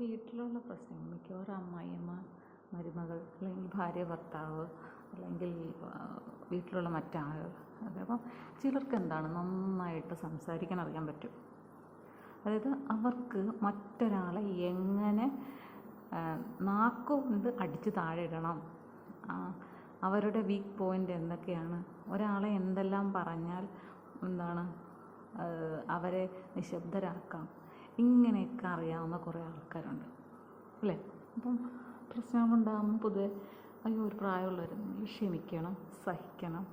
വീട്ടിലുള്ള പ്രശ്നങ്ങൾ. മിക്കവാറും അമ്മായിയമ്മ മരുമകൾ അല്ലെങ്കിൽ ഭാര്യ ഭർത്താവ് അല്ലെങ്കിൽ വീട്ടിലുള്ള മറ്റാളുകൾ അതപ്പം ചിലർക്ക് എന്താണ് നന്നായിട്ട് സംസാരിക്കാൻ അറിയാൻ പറ്റും. അതായത് അവർക്ക് മറ്റൊരാളെ എങ്ങനെ നാക്കുകൊണ്ട് അടിച്ച് താഴെ ഇടണം. അവരുടെ വീക്ക് പോയിന്റ് എന്തൊക്കെയാണ്? ഒരാളെ എന്തെല്ലാം പറഞ്ഞാൽ എന്താണ് അവരെ നിശബ്ദരാക്കാം. ഇങ്ങനെയൊക്കെ അറിയാവുന്ന കുറേ ആൾക്കാരുണ്ട്. അല്ലേ? അപ്പം പ്രശ്നങ്ങളുണ്ടാകുമ്പോൾ പൊതുവെ അയ്യോ ഒരു പ്രായമുള്ളവർ ക്ഷമിക്കണം സഹിക്കണം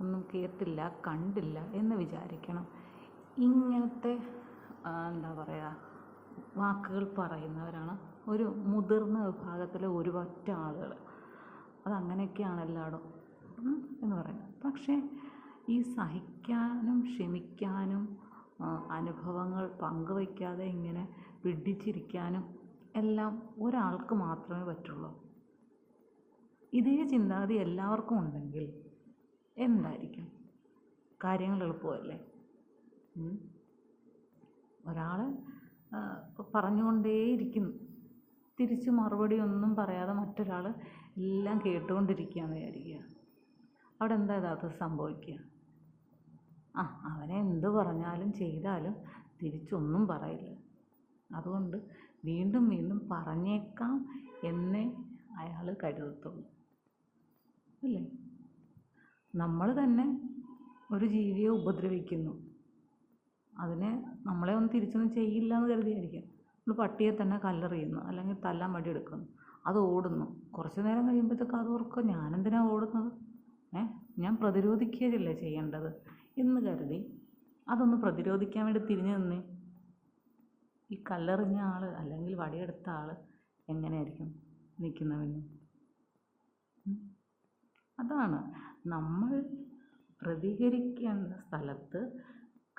ഒന്നും കേട്ടില്ല കണ്ടില്ല എന്ന് വിചാരിക്കണം. ഇങ്ങനത്തെ എന്താ പറയുക വാക്കുകൾ പറയുന്നവരാണ് ഒരു മുതിർന്ന വിഭാഗത്തിലെ ഒരുപറ്റ ആളുകൾ അതങ്ങനെയൊക്കെയാണ് എല്ലായിടും എന്ന് പറയുന്നത്. പക്ഷേ ഈ സഹിക്കാനും ക്ഷമിക്കാനും അനുഭവങ്ങൾ പങ്കുവയ്ക്കാതെ ഇങ്ങനെ പിടിച്ചിരിക്കാനും എല്ലാം ഒരാൾക്ക് മാത്രമേ പറ്റുള്ളൂ. ഇതേ ചിന്താഗതി എല്ലാവർക്കും ഉണ്ടെങ്കിൽ എന്തായിരിക്കും? കാര്യങ്ങൾ എളുപ്പമല്ലേ? ഒരാൾ പറഞ്ഞുകൊണ്ടേയിരിക്കുന്നു. തിരിച്ചു മറുപടി ഒന്നും പറയാതെ മറ്റൊരാൾ എല്ലാം കേട്ടുകൊണ്ടിരിക്കുകയെന്ന് വിചാരിക്കുക. അവിടെ എന്താ യഥാർത്ഥത്തിൽ സംഭവിക്കുക? ആ അവനെ എന്ത് പറഞ്ഞാലും ചെയ്താലും തിരിച്ചൊന്നും പറയില്ല. അതുകൊണ്ട് വീണ്ടും വീണ്ടും പറഞ്ഞേക്കാം എന്നേ അയാൾ കരുതത്തുള്ളൂ. അല്ലേ? നമ്മൾ തന്നെ ഒരു ജീവിയെ ഉപദ്രവിക്കുന്നു. അതിനെ നമ്മളെ ഒന്നും തിരിച്ചൊന്നും ചെയ്യില്ല എന്ന് കരുതിയായിരിക്കും. നമ്മൾ പട്ടിയെ തന്നെ കല്ലെറിയുന്നു അല്ലെങ്കിൽ തല്ലാൻ മടി എടുക്കുന്നു അത് ഓടുന്നു. കുറച്ച് നേരം കഴിയുമ്പോഴത്തേക്ക് അത് ഓർക്കുക ഞാനെന്തിനാണ് ഓടുന്നത്? ഏ? ഞാൻ പ്രതിരോധിക്കുകയല്ലേ ചെയ്യേണ്ടത്? എന്ന് കരുതി. അതൊന്ന് പ്രതിരോധിക്കാൻ വേണ്ടി തിരിഞ്ഞു നിന്നേ. ഈ കല്ലെറിഞ്ഞ ആൾ അല്ലെങ്കിൽ വടിയെടുത്ത ആൾ എങ്ങനെയായിരിക്കും നിൽക്കുന്നവന്? അതാണ് നമ്മൾ പ്രതികരിക്കേണ്ട സ്ഥലത്ത്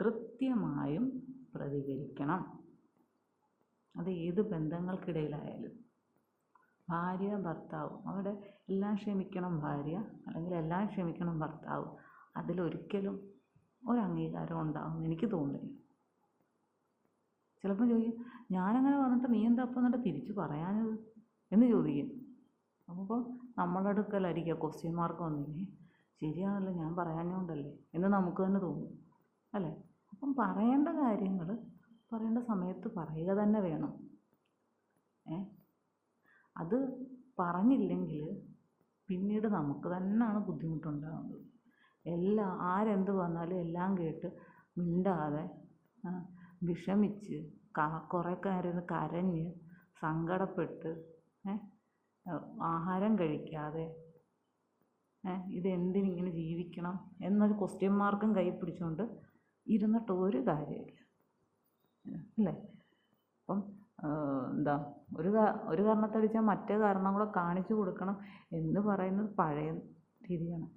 കൃത്യമായും പ്രതികരിക്കണം. അത് ഏത് ബന്ധങ്ങൾക്കിടയിലായാലും. ഭാര്യ ഭർത്താവ്. അവിടെ എല്ലാം ക്ഷമിക്കണം ഭാര്യ. അല്ലെങ്കിൽ എല്ലാം ക്ഷമിക്കണം ഭർത്താവ്. അതിലൊരിക്കലും ഒരു അംഗീകാരം ഉണ്ടാകും എനിക്ക് തോന്നുന്നില്ല. ചിലപ്പോൾ ചോദിക്കും ഞാനങ്ങനെ പറഞ്ഞിട്ട് നീ എന്താ അപ്പം എന്നിട്ട് തിരിച്ച് പറയാനത്? എന്ന് ചോദിക്കും. അപ്പോൾ നമ്മളുടെ അടുക്കലായിരിക്കും ക്വസ്റ്റ്യൻ മാർക്ക് വന്നില്ലേ? ശരിയാണല്ലോ ഞാൻ പറയാനുണ്ടല്ലേ എന്ന് നമുക്ക് തന്നെ തോന്നും അല്ലേ? അപ്പം പറയേണ്ട കാര്യങ്ങൾ പറയേണ്ട സമയത്ത് പറയുക തന്നെ വേണം. ഏ? അത് പറഞ്ഞില്ലെങ്കിൽ പിന്നീട് നമുക്ക് തന്നെയാണ് ബുദ്ധിമുട്ടുണ്ടാകുന്നത് എല്ലാം ആരെന്ത് വന്നാലും എല്ലാം കേട്ട് മിണ്ടാതെ വിഷമിച്ച് കുറേ നേരം കരഞ്ഞ് സങ്കടപ്പെട്ട് ആഹാരം കഴിക്കാതെ ഇതെന്തിനിങ്ങനെ ജീവിക്കണം എന്നൊരു ക്വസ്റ്റ്യൻ മാർക്കും കൈ പിടിച്ചുകൊണ്ട് ഇരുന്നിട്ട് ഒരു കാര്യമില്ല. അല്ലേ? അപ്പം എന്താ ഒരു ഒരു കാരണത്തടിച്ചാൽ മറ്റേ കാരണം കൂടെ കാണിച്ചു കൊടുക്കണം എന്ന് പറയുന്നത് പഴയ രീതിയാണ്.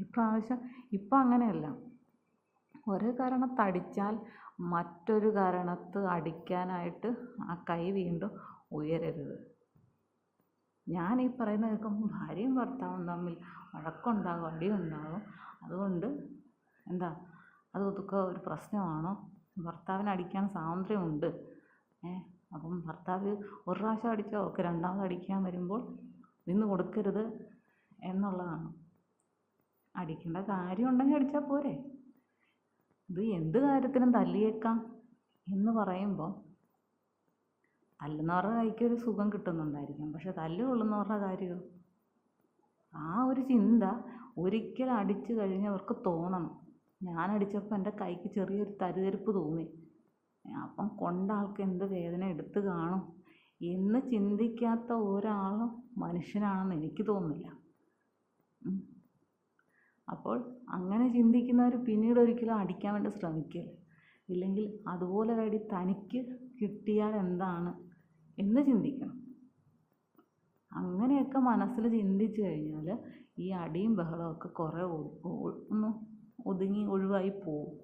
ഇപ്രാവശ്യം ഇപ്പം അങ്ങനെയല്ല. ഒരു കാരണത്തടിച്ചാൽ മറ്റൊരു കാരണത്ത് അടിക്കാനായിട്ട് ആ കൈ വീണ്ടും ഉയരരുത്. ഞാൻ ഈ പറയുന്നത് കേൾക്കുമ്പോൾ ഭാര്യയും ഭർത്താവും തമ്മിൽ വഴക്കുണ്ടാകും അടിയുണ്ടാകും അതുകൊണ്ട് എന്താ അത് ഒതുക്കുക ഒരു പ്രശ്നമാണോ? ഭർത്താവിനെ അടിക്കാൻ സ്വാതന്ത്ര്യമുണ്ട്. ഏ അപ്പം ഭർത്താവ് ഒരു പ്രാവശ്യം അടിച്ചാൽ ഓക്കെ രണ്ടാമത് അടിക്കാൻ വരുമ്പോൾ നിന്ന് കൊടുക്കരുത് എന്നുള്ളതാണ്. അടിക്കേണ്ട കാര്യമുണ്ടെങ്കിൽ അടിച്ചാൽ പോരെ. ഇത് എന്ത് കാര്യത്തിനും തല്ലിയേക്കാം എന്ന് പറയുമ്പോൾ തല്ലുന്നവരുടെ കൈക്ക് ഒരു സുഖം കിട്ടുന്നുണ്ടായിരിക്കും. പക്ഷെ തല്ല് കൊള്ളുന്നവരുടെ കാര്യമോ? ആ ഒരു ചിന്ത ഒരിക്കൽ അടിച്ചു കഴിഞ്ഞവർക്ക് തോന്നണം. ഞാൻ അടിച്ചപ്പോൾ എന്റെ കൈക്ക് ചെറിയൊരു തരിതരിപ്പ് തോന്നി. അപ്പം കൊണ്ട ആൾക്ക് എന്ത് വേദന എടുത്ത് കാണും എന്ന് ചിന്തിക്കാത്ത ഒരാളും മനുഷ്യനാണെന്ന് എനിക്ക് തോന്നുന്നില്ല. അപ്പോൾ അങ്ങനെ ചിന്തിക്കുന്നവർ പിന്നീട് ഒരിക്കലും അടിക്കാൻ വേണ്ടി ശ്രമിക്കുക ഇല്ലെങ്കിൽ അതുപോലെ ഒരടി തനിക്ക് കിട്ടിയാൽ എന്താണ് എന്ന് ചിന്തിക്കണം. അങ്ങനെയൊക്കെ മനസ്സിൽ ചിന്തിച്ചു കഴിഞ്ഞാൽ ഈ അടിയും ബഹളമൊക്കെ കുറേ ഒന്ന് ഒതുങ്ങി ഒഴിവായി പോവും.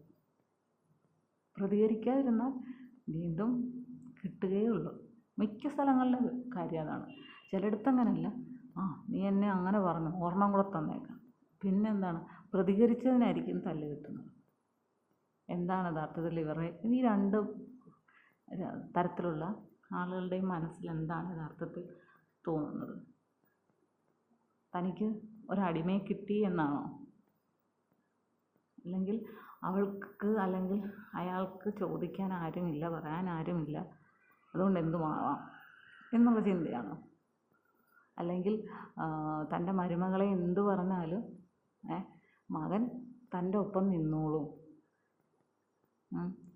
പ്രതികരിക്കാതിരുന്നാൽ വീണ്ടും കിട്ടുകയേ ഉള്ളൂ. മിക്ക സ്ഥലങ്ങളിലെ കാര്യം അതാണ്. ചിലയിടത്ത് അങ്ങനെയല്ല ആ നീ എന്നെ അങ്ങനെ പറഞ്ഞു. ഒരെണ്ണം കൂടെ തന്നേക്കാം. പിന്നെന്താണ്? പ്രതികരിച്ചതിനായിരിക്കും തല്ല് കിട്ടുന്നത്. എന്താണ് യഥാർത്ഥത്തിൽ ഇവരുടെ ഈ രണ്ട് തരത്തിലുള്ള ആളുകളുടെയും മനസ്സിൽ എന്താണ് യഥാർത്ഥത്തിൽ തോന്നുന്നത്? തനിക്ക് ഒരടിമയെ കിട്ടി എന്നാണോ? അല്ലെങ്കിൽ അവൾക്ക് അല്ലെങ്കിൽ അയാൾക്ക് ചോദിക്കാൻ ആരുമില്ല പറയാൻ ആരുമില്ല. അതുകൊണ്ട് എന്തുമാവാം എന്നുള്ള ചിന്തയാണോ? അല്ലെങ്കിൽ തന്റെ മരുമകളെ എന്തു പറഞ്ഞാലും മകൻ തന്റെ ഒപ്പം നിന്നോളും.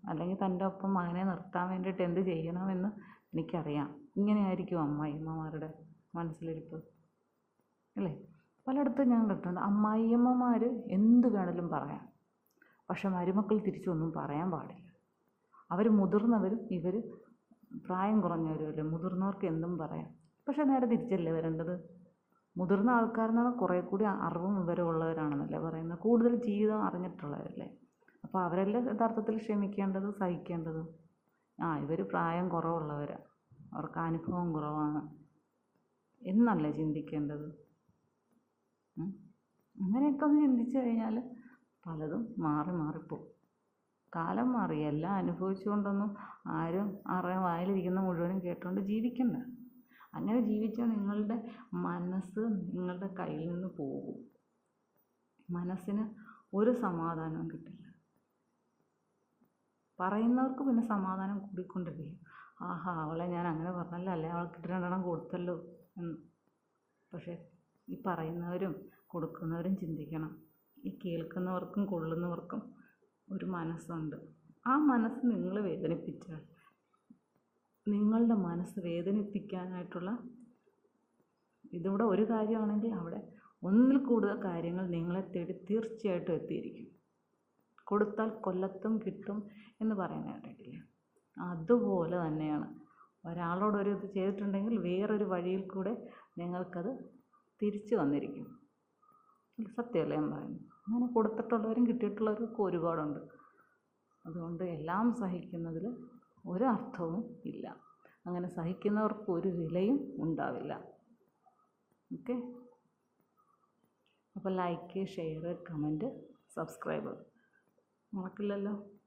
അല്ലെങ്കിൽ തന്റെ ഒപ്പം മകനെ നിർത്താൻ വേണ്ടിയിട്ട് എന്ത് ചെയ്യണമെന്ന് എനിക്കറിയാം. ഇങ്ങനെയായിരിക്കും അമ്മായിമ്മമാരുടെ മനസ്സിലിരിപ്പ്. അല്ലേ? പലയിടത്തും ഞാൻ കേട്ടിട്ടുണ്ട്. അമ്മായിയമ്മമാർ എന്ത് വേണേലും പറയാം. പക്ഷെ മരുമക്കൾ തിരിച്ചൊന്നും പറയാൻ പാടില്ല. അവർ മുതിർന്നവരും ഇവർ പ്രായം കുറഞ്ഞവരുമല്ലേ മുതിർന്നവർക്ക് എന്തും പറയാം. പക്ഷെ നേരെ തിരിച്ചല്ലേ വരേണ്ടത്? മുതിർന്ന ആൾക്കാരെന്ന് പറഞ്ഞാൽ കുറേ കൂടി അറിവും വിവരവും ഉള്ളവരാണെന്നല്ലേ പറയുന്നത്. കൂടുതൽ ജീവിതം അറിഞ്ഞിട്ടുള്ളവരല്ലേ? അപ്പോൾ അവരല്ലേ യഥാർത്ഥത്തിൽ ക്ഷമിക്കേണ്ടത് സഹിക്കേണ്ടത്. ആ ഇവർ പ്രായം കുറവുള്ളവരാണ് അവർക്ക് അനുഭവം കുറവാണ്. എന്നല്ലേ ചിന്തിക്കേണ്ടത്. അങ്ങനെയൊക്കെ ഒന്ന് ചിന്തിച്ചു കഴിഞ്ഞാൽ പലതും മാറി മാറിപ്പോവും കാലം മാറി. എല്ലാം അനുഭവിച്ചുകൊണ്ടൊന്നും ആരും ആരുടെയും വായിലിരിക്കുന്ന മുഴുവനും കേട്ടുകൊണ്ട് ജീവിക്കണ്ട. അങ്ങനെ ജീവിച്ചാൽ നിങ്ങളുടെ മനസ്സ് നിങ്ങളുടെ കയ്യിൽ നിന്ന് പോകും. മനസ്സിന് ഒരു സമാധാനവും കിട്ടില്ല. പറയുന്നവർക്ക് പിന്നെ സമാധാനം കൂടിക്കൊണ്ടിരിക്കും. ആഹാ അവളെ ഞാൻ അങ്ങനെ പറഞ്ഞല്ലോ. അല്ലെ? അവൾക്ക് രണ്ടെണ്ണം കൊടുത്തല്ലോ എന്ന്. പക്ഷേ ഈ പറയുന്നവരും കൊടുക്കുന്നവരും ചിന്തിക്കണം. ഈ കേൾക്കുന്നവർക്കും കൊള്ളുന്നവർക്കും ഒരു മനസ്സുണ്ട്. ആ മനസ്സ് നിങ്ങൾ വേദനിപ്പിച്ചാൽ നിങ്ങളുടെ മനസ്സ് വേദനിപ്പിക്കാനായിട്ടുള്ള ഇതിവിടെ ഒരു കാര്യമാണെങ്കിൽ അവിടെ ഒന്നിൽ കൂടുതൽ കാര്യങ്ങൾ നിങ്ങളെ തേടി തീർച്ചയായിട്ടും എത്തിയിരിക്കും. കൊടുത്താൽ കൊല്ലത്തും കിട്ടും എന്ന് പറയുന്നത് കേട്ടിട്ടില്ലേ അതുപോലെ തന്നെയാണ്. ഒരാളോടൊരു ഇത് ചെയ്തിട്ടുണ്ടെങ്കിൽ വേറൊരു വഴിയിൽ കൂടെ നിങ്ങൾക്കത് തിരിച്ചു വന്നിരിക്കും. സത്യമല്ലേ എന്ന് പറയുന്നു അങ്ങനെ കൊടുത്തിട്ടുള്ളവരും കിട്ടിയിട്ടുള്ളവരും ഒക്കെ ഒരുപാടുണ്ട്. അതുകൊണ്ട് എല്ലാം സഹിക്കുന്നതിൽ ഒരർത്ഥവും ഇല്ല. അങ്ങനെ സഹിക്കുന്നവർക്ക് ഒരു വിലയും ഉണ്ടാവില്ല. ഓക്കെ? അപ്പോൾ ലൈക്ക് ഷെയർ കമന്റ് സബ്സ്ക്രൈബ്. മറക്കില്ലല്ലോ